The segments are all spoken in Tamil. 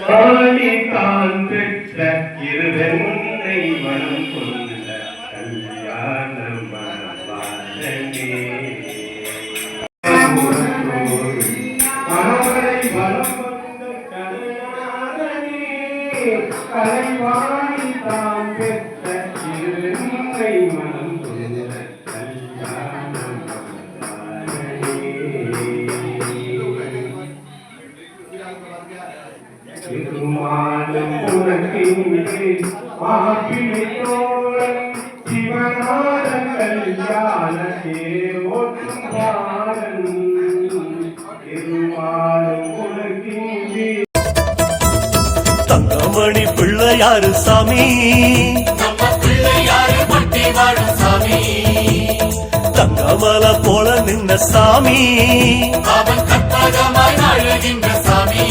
காணி தான் பெற்ற இருவெண்ணை மனம் கொண்டு திருமாலும் உனக்கின்றே மாப்பிள்ளையோடன் சிவனாரன் கல்யாண தேவோற்றும் பாரன் திருமாலும் உனக்கின்றே தங்கமணி வாழும் சாமி. தங்கமல போல நின்ன சாமி. அவன் கற்பகமாய் அழுகின்ற சாமி.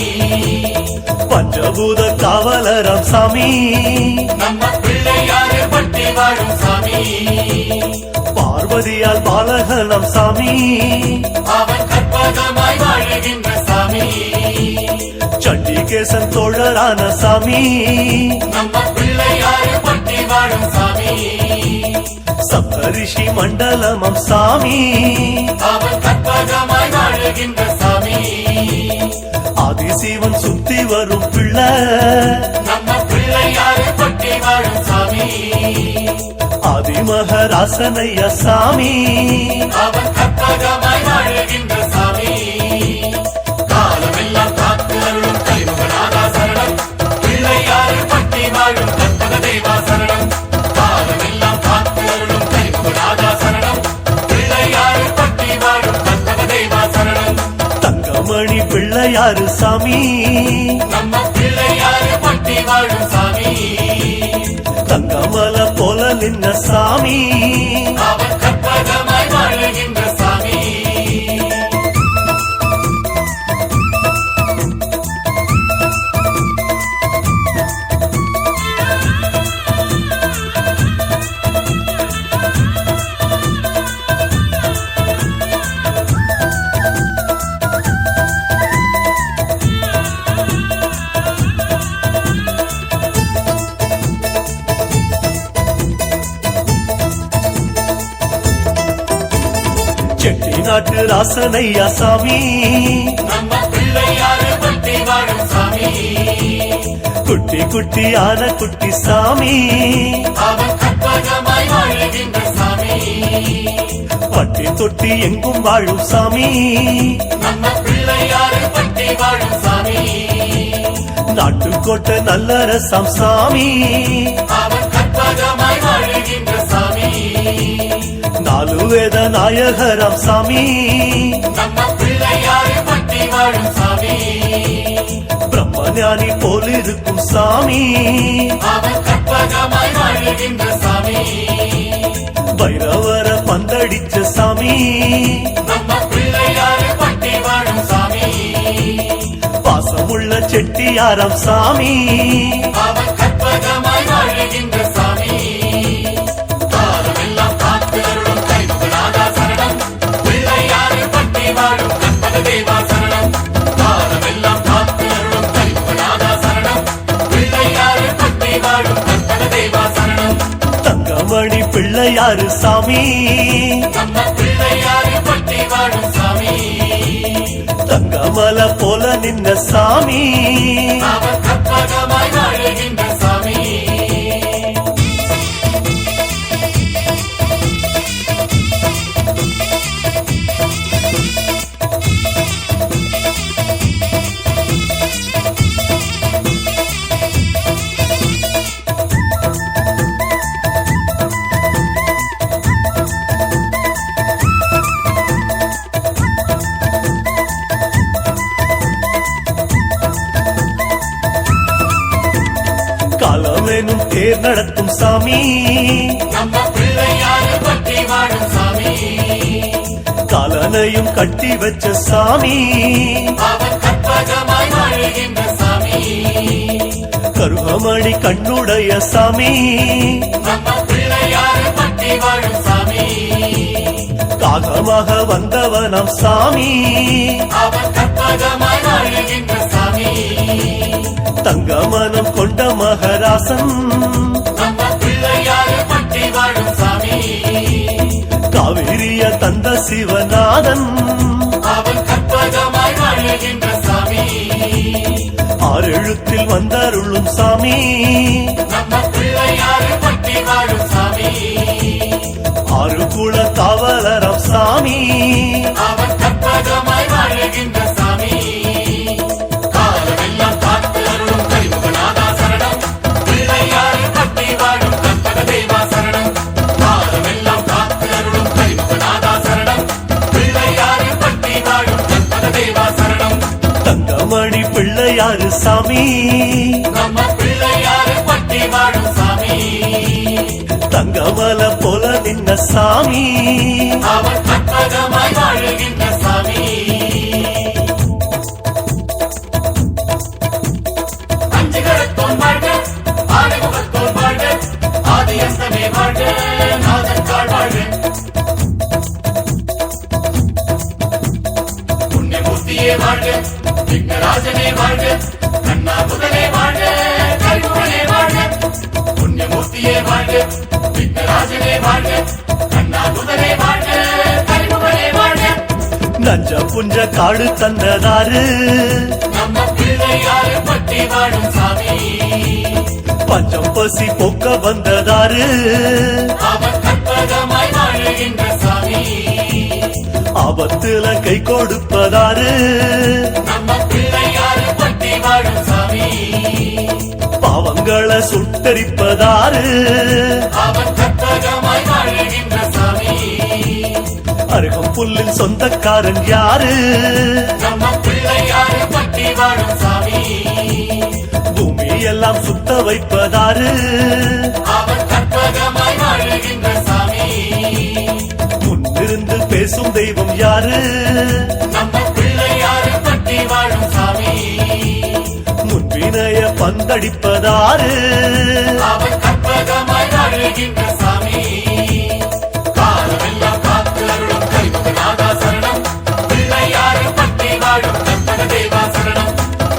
பஞ்சபூத காவலரம் சாமி. நம்ம பிள்ளையாரு பட்டி வாழும் சாமி. பார்வதியால் பாலகனம் சாமி. அவன் கற்பகமாய் அழுகின்ற சாமி. சண்டிகேசன் தோழரான சாமி. நம்ம பிள்ளையாரு பட்டி வாழும் சாமி. சப்தரிஷி மண்டலமம் சாமி. அவன் கற்பகமாய் அழுகின்ற சாமி. சுத்தி வரும் பிள்ளை. நம்ம பிள்ளையாரு சாமி. அவன் தங்கமணி பிள்ளையாரு சாமி. தங்கமல போல நின்ன சாமி. நாட்டு ராசனையா சாமி? சாமி. குட்டி குட்டியான குட்டி சாமி. பட்டி தொட்டி எங்கும் வாழும் சாமி. நாட்டுக்கோட்டை நல்ல ரசம் சாமி சாமி. வேத நாயகரம் சாமி. சாமி. பிரம்மஞானி போல் இருக்கும் சாமி. பைரவர பந்தடிச்ச சாமி. பாசமுள்ள செட்டியாரம் சாமி. கற்பகமாய் வாழுகின்ற பிள்ளையாரு சாமி சாமி? தங்கமல போல நின்ன சாமி. நடத்தும் சாமி. காலனையும் கட்டி வச்ச சாமி. கருகமணி கண்ணுடைய சாமி. காகமாக வந்தவனம் சாமி. தங்கமனம் கொண்ட மகராசன். காவிரிய தந்த சிவநாதன். அவன் கற்பகமாய் வாழுகின்ற சாமி. ஆறு எழுத்தில் வந்தருளும் சாமி. நம்ம பிள்ளையாறு பட்டி வாழும் சாமி. ஆறு குல காவலரம் சாமி. அவன் கற்பகமாய் வாழுகின்ற தங்கமல போல நின்ன சாமி. வாழ்க ஆறுமுகத்தோன் வாழ்க. வாழ்க வாழ்க. புண்ணியமூர்த்தியே வாழ்க விக்னராஜனே வாழ்க. வாழ்க வாழ்க. நஞ்ச புஞ்ச காடு தந்ததாரு நம்ம பிள்ளையாறு பட்டி வாழும் சாமி? பஞ்சம் பசி போக்க கற்பகமாய் வாழுகின்ற சாமி. ஆபத்துல கை கொடுப்பதாரு நம்ம பிள்ளையாறு சாமி. பாவங்களை சுட்டரிப்பதாரு அவன் கற்பகமாய் வாழுகின்ற சாமி. அருகம் புல்லின் சொந்தக்காரன் யாரு? நம்ம பிள்ளையாறு பட்டி வாழும் சாமி? பூமி எல்லாம் சுத்த வைப்பதாரு அவன் கற்பகமாய் வாழுகின்ற சாமி. முன்னிருந்து பேசும் தெய்வம் யாரு? முன்பினைய பந்தடிப்பதாரு அவன் கற்பகமாய் வாழுகின்ற சாமி. காலமெல்லாம் காத்து அருளும் கரிமுகநாதா சரணம் பிள்ளையாறு பட்டி வாழும் கற்பக தேவா சரணம்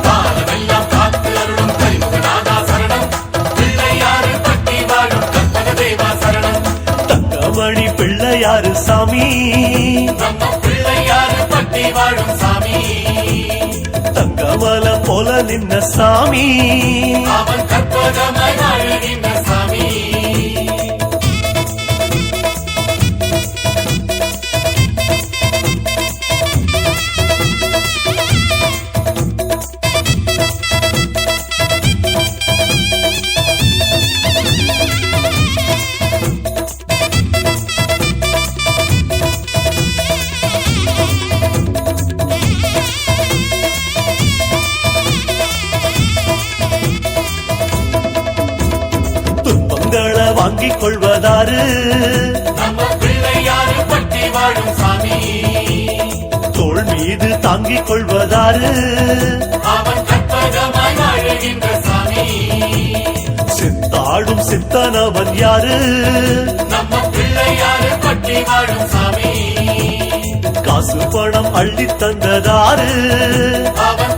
காலமெல்லாம் காத்து அருளும் கரிமுகநாதா சரணம் பிள்ளையாறு பட்டி வாழும் கற்பக தேவா சரணம் தங்கமணி பிள்ளையாரு சாமி. நம்ம பிள்ளையாறு பட்டி வாழும் சாமி? கமல போல நின்ன சாமி. அவன் கற்பகமாய் நின்ன சாமி. தோள் மீது தாங்கிக் சாமி. சித்தாடும் சித்தனவன் யாரு? நம்ம பிள்ளையாறு பட்டி வாழும் சாமி. காசு பணம் அள்ளித் தந்ததாரு அவன்